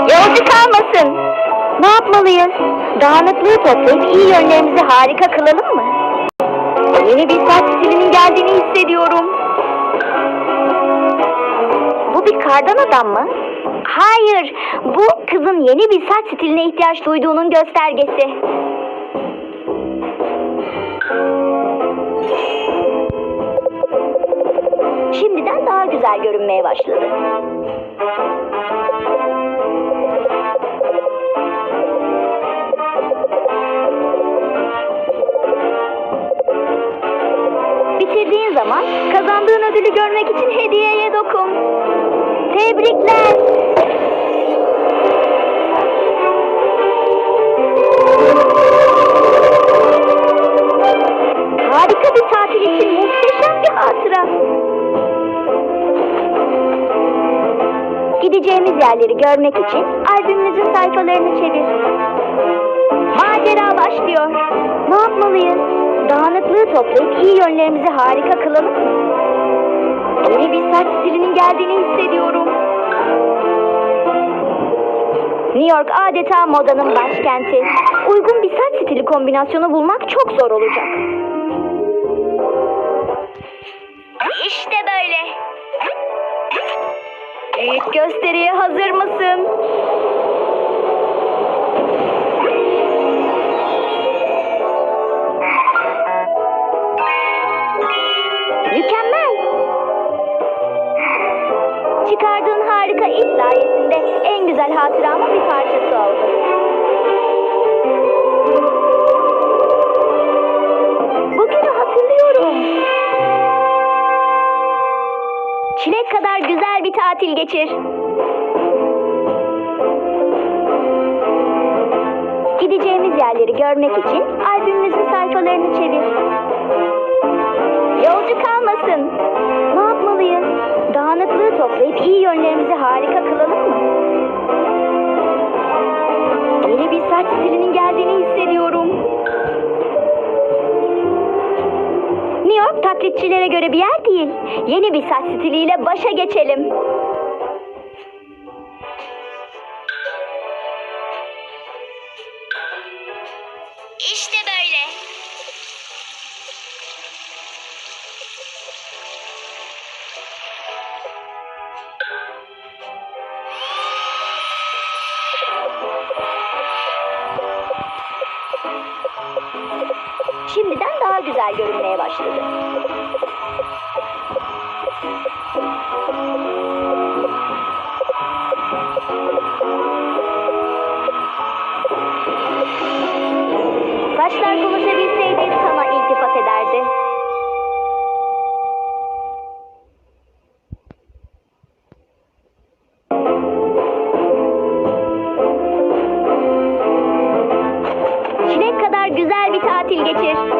Yolcu kalmasın. Ne yapmalıyız? Dağınıklığı toplayıp iyi yönlerimizi harika kılalım mı? Yeni bir saç stilinin geldiğini hissediyorum. Bu bir kardan adam mı? Hayır, bu kızın yeni bir saç stiline ihtiyaç duyduğunun göstergesi. Şimdiden daha güzel görünmeye başladı. Bitirdiğin zaman kazandığın ödülü görmek için hediyeye dokun. Tebrikler. Gideceğimiz yerleri görmek için albümümüzün sayfalarını çevir. Macera başlıyor. Ne yapmalıyız? Dağınıklığı toplayıp iyi yönlerimizi harika kılalım mı? Yeni bir saç stilinin geldiğini hissediyorum. New York adeta modanın başkenti. Uygun bir saç stili kombinasyonu bulmak çok zor olacak. İşte böyle. Büyük gösteriye hazır mısın? Mükemmel. Çıkardığın harika iş sayesinde en güzel hatıramın bir parçası oldu. Güzel bir tatil geçir. Gideceğimiz yerleri görmek için albümümüzün sayfalarını çevir. Yolcu kalmasın. Ne yapmalıyız? Dağınıklığı toplayıp iyi yönlerimizi harika kılalım mı? Yeni bir saç stilinin Taklitçilere göre bir yer değil. Yeni bir saç stiliyle başa geçelim. İşte böyle. Şimdiden daha güzel görünmeye başladı. Saçlar konuşabilseydi Kiss.